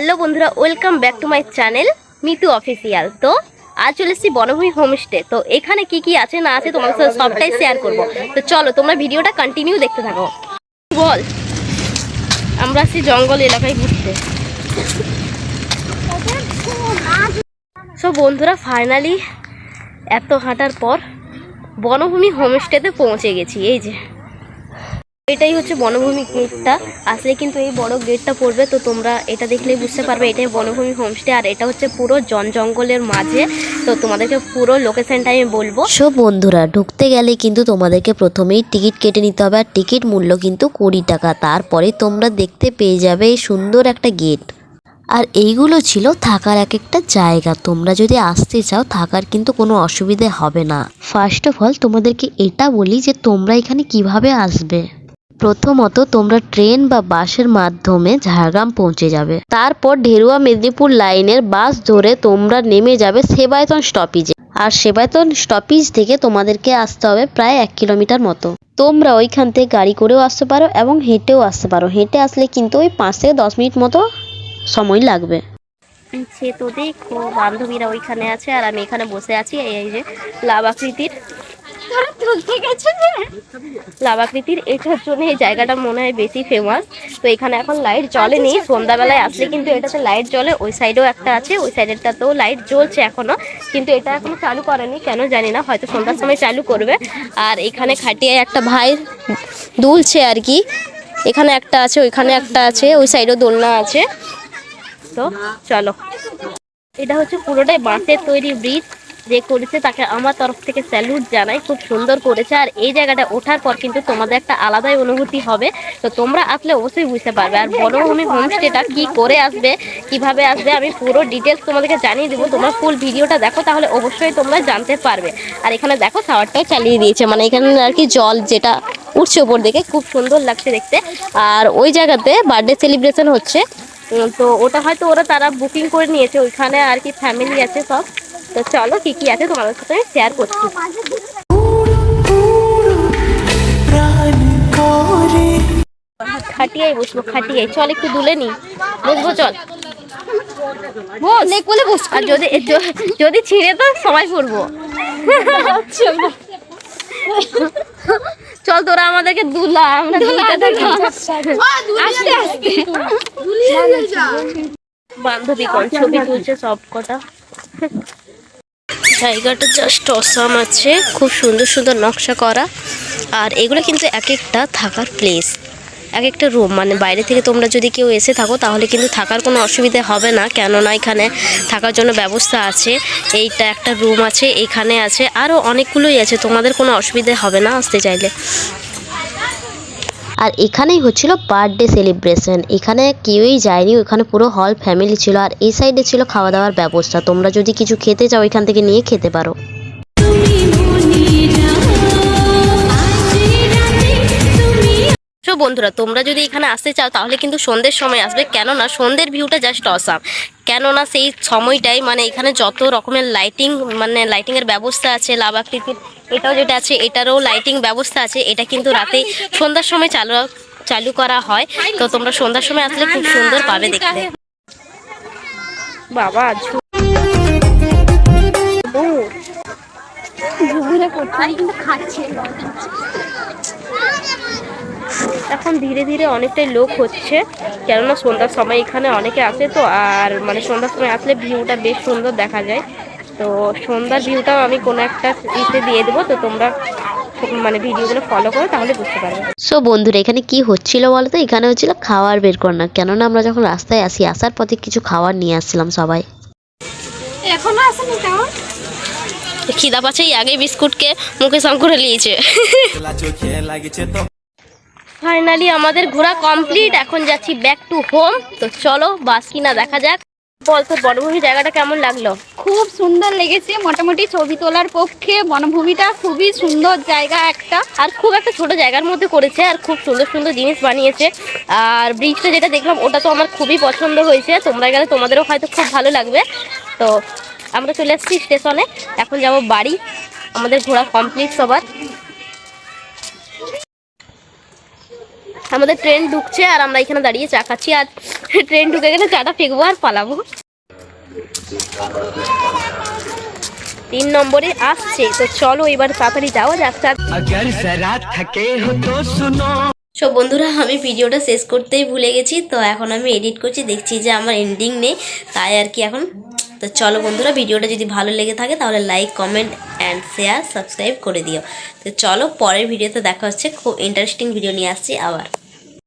Hello বন্ধুরা, welcome back to my channel Mitu official. তো আজ চলে এসেছি বনভূমি হোমস্টে। তো এখানে কি কি আছে, না আছে তোমার সাথে সবটাই শেয়ার করব। তো চলো, তোমরা ভিডিওটা কন্টিনিউ দেখতে থাকো। বল, আমরা আসছি জঙ্গল এলাকায় ঘুরতে। সো বন্ধুরা ফাইনালি এত হাঁটার পর বনভূমি হোমস্টেতে পৌঁছে গেছি, এই যে। এটাই হচ্ছে বনভূমি গেটটা আসলে কিন্তু এই বড় গেটটা পড়বে, তো তোমরা এটা দেখলেই বুঝতে পারবে এটাই বনভূমি হোমস্টে আর এটা হচ্ছে পুরো জন জঙ্গলের মাঝে। তো তোমাদেরকে পুরো লোকেশনটা আমি বলব। সব বন্ধুরা, ঢুকতে গেলে কিন্তু তোমাদেরকে প্রথমেই টিকিট কেটে নিতে হবে, আর টিকিট মূল্য কিন্তু কুড়ি টাকা। তারপরে তোমরা দেখতে পেয়ে যাবে এই সুন্দর একটা গেট আর এইগুলো ছিল থাকার এক একটা জায়গা। তোমরা যদি আসতে চাও, থাকার কিন্তু কোনো অসুবিধে হবে না। ফার্স্ট অফ অল তোমাদেরকে এটা বলি যে তোমরা এখানে কীভাবে আসবে। প্রথমত তোমরা ট্রেন বা বাসের মাধ্যমে ঝাড়গ্রাম পৌঁছে যাবে। তারপর ঢেরুয়া মেদিনীপুর লাইনের বাস ধরে তোমরা নেমে যাবে সেবায়তন স্টপেজে আর সেবায়তন স্টপেজ থেকে তোমাদেরকে আসতে হবে প্রায় এক কিলোমিটার মতো। তোমরা ওইখান থেকে গাড়ি করেও আসতে পারো এবং হেঁটেও আসতে পারো। হেঁটে আসলে কিন্তু ওই পাঁচ থেকে দশ মিনিট মতো সময় লাগবে। সে তো দেখো, বান্ধবীরা ওইখানে আছে আর আমি এখানে বসে আছি এই এই যে লাভ আকৃতির। লাভ আকৃতির এটার জন্য এই জায়গাটা মনে হয় বেশি ফেমাস তো এখানে এখন লাইট জ্বলেনি। সন্ধ্যাবেলায় আসলে কিন্তু এটাতে লাইট জ্বলে। ওই সাইডেও একটা আছে, ওই সাইডেরটাতেও লাইট জ্বলছে এখনও। কিন্তু এটা এখনও চালু করেনি। কেন জানি না, হয়তো সন্ধ্যার সময় চালু করবে। আর এখানে খাটিয়ে একটা ভাই দুলছে আর কি। এখানে একটা আছে, ওইখানে একটা আছে, ওই সাইডেও দোলনা আছে। তো চলো। এটা হচ্ছে পুরোটাই বাঁশের তৈরি ব্রিজ। যে করেছে তাকে আমার তরফ থেকে স্যালুট জানাই, খুব সুন্দর করেছে। আর এই জায়গাটা ওঠার পর কিন্তু তোমাদের একটা আলাদাই অনুভূতি হবে। তো তোমরা আসলে অবশ্যই বুঝতে পারবে। আর বনভূমি হোমস্টেটা কি করে আসবে, কীভাবে আসবে, আমি পুরো ডিটেলস তোমাদেরকে জানিয়ে দেবো। তোমরা ফুল ভিডিওটা দেখো, তাহলে অবশ্যই তোমরা জানতে পারবে। আর এখানে দেখো শাওয়ারটাও চালিয়ে দিয়েছে। মানে এখানে আর কি জল যেটা উঠছে ওপর দিকে, খুব সুন্দর লাগছে দেখতে। আর ওই জায়গাতে বার্থডে সেলিব্রেশন হচ্ছে। তো ওটা হয়তো ওরা তারা বুকিং করে নিয়েছে। ওইখানে আর কি ফ্যামিলি আছে সব। তো চলো কি কি আছে তোমাদের সাথে শেয়ার করছি। খাটিয়াই বসবো খাটিয়াই। চল একটু দুলে নি। বসবো চল। বস বলে বস আর যদি যদি ছিঁড়ে তো সবাই পড়ব চল তোরা আমাদেরকে দুলা আমরা আস্তে আস্তে। বান্ধবী কোন ছবি তুলছে সব কটা। জায়গাটা জাস্ট অসাম আছে। খুব সুন্দর সুন্দর নকশা করা। আর এগুলো কিন্তু এক একটা থাকার প্লেস এক একটা রুম মানে বাইরে থেকে তোমরা যদি কেউ এসে থাকো, তাহলে কিন্তু থাকার কোনো অসুবিধে হবে না। কেননা এখানে থাকার জন্য ব্যবস্থা আছে। এইটা একটা রুম আছে, এখানে আছে। আরও অনেকগুলোই আছে। তোমাদের কোনো অসুবিধে হবে না আসতে চাইলে। আর এখানেই হচ্ছিল বার্থডে সেলিব্রেশন এখানে কেউই যায়নি, ওখানে পুরো হল ফ্যামিলি ছিল। আর এই সাইডে ছিল খাওয়া দাওয়ার ব্যবস্থা। তোমরা যদি কিছু খেতে চাও, এখান থেকে নিয়ে খেতে পারো। সো বন্ধুরা তোমরা যদি এখানে আসতে চাও তাহলে কিন্তু সন্ধ্যের সময় আসবে। কেননা সন্ধ্যের ভিউটা জাস্ট অসাম কেননা সেই সময়টাই মানে এখানে যত রকমের লাইটিং মানে লাইটিংয়ের ব্যবস্থা আছে লাভ আকৃতির এটাও যেটা আছে এটারও লাইটিং ব্যবস্থা আছে। এটা কিন্তু রাতে সন্ধ্যার সময় চালু চালু করা হয়। তো তোমরা সন্ধ্যার সময় আসলে খুব সুন্দর পাবে দেখতে। বাবা ও, এখন ধীরে ধীরে অনেকটাই লোক হচ্ছে কেননা সন্ধ্যার সময় এখানে অনেকে আসে তো আর মানে সন্ধ্যার সময় আসলে ভিউটা বেশ সুন্দর দেখা যায়। তো সন্ধ্যার ভিউটাও আমি কোনো একটা ইতে দিয়ে দেবো তো তোমরা মানে ভিডিওগুলো ফলো করো তাহলে বুঝতে পারবে। সো বন্ধুরা এখানে কি হচ্ছিল বলো তো এখানে হচ্ছিল খাওয়ার বের কর। না কেননা আমরা যখন রাস্তায় আসি আসার পথে কিছু খাবার নিয়ে আসছিলাম সবাই। এখনও আসেনি কেমন খিদা পাচ্ছেই আগে বিস্কুটকে মুখে সঙ্গ করে নিয়েছে। ফাইনালি আমাদের ঘোরা কমপ্লিট এখন যাচ্ছি ব্যাক টু হোম তো চলো বাস কিনা দেখা যাক। বল তোর বনভূমি জায়গাটা কেমন লাগল? খুব সুন্দর লেগেছে মোটামুটি ছবি তোলার পক্ষে। বনভূমিটা খুবই সুন্দর জায়গা একটা। আর খুব একটা ছোট জায়গার মধ্যে করেছে আর খুব সুন্দর সুন্দর জিনিস বানিয়েছে। আর ব্রিজটা যেটা দেখলাম ওটা তো আমার খুবই পছন্দ হয়েছে। তোমরা গেলে তোমাদেরও হয়তো খুব ভালো লাগবে। তো আমরা চলে এসেছি স্টেশনে এখন যাব বাড়ি। আমাদের ঘোরা কমপ্লিট সবার। আমাদের ট্রেন ঢুকছে আর আমরা এখানে দাঁড়িয়ে চা খাচ্ছি আর ট্রেন ঢুকে গেলে চাটা ফেঁকবো আর পালাবো। তিন নম্বরে আসছে তো চলো এবার তাড়াতাড়ি যাওয়া যাক। সব বন্ধুরা আমি ভিডিওটা শেষ করতেই ভুলে গেছি তো এখন আমি এডিট করছি দেখছি যে আমার এন্ডিং নেই তাই আর কি এখন তো চলো বন্ধুরা, ভিডিওটা যদি ভালো লেগে থাকে তাহলে like comment and share subscribe করে দিও। তো চলো পরের ভিডিওতে দেখা হচ্ছে, খুব ইন্টারেস্টিং ভিডিও নিয়ে আসছি আবার।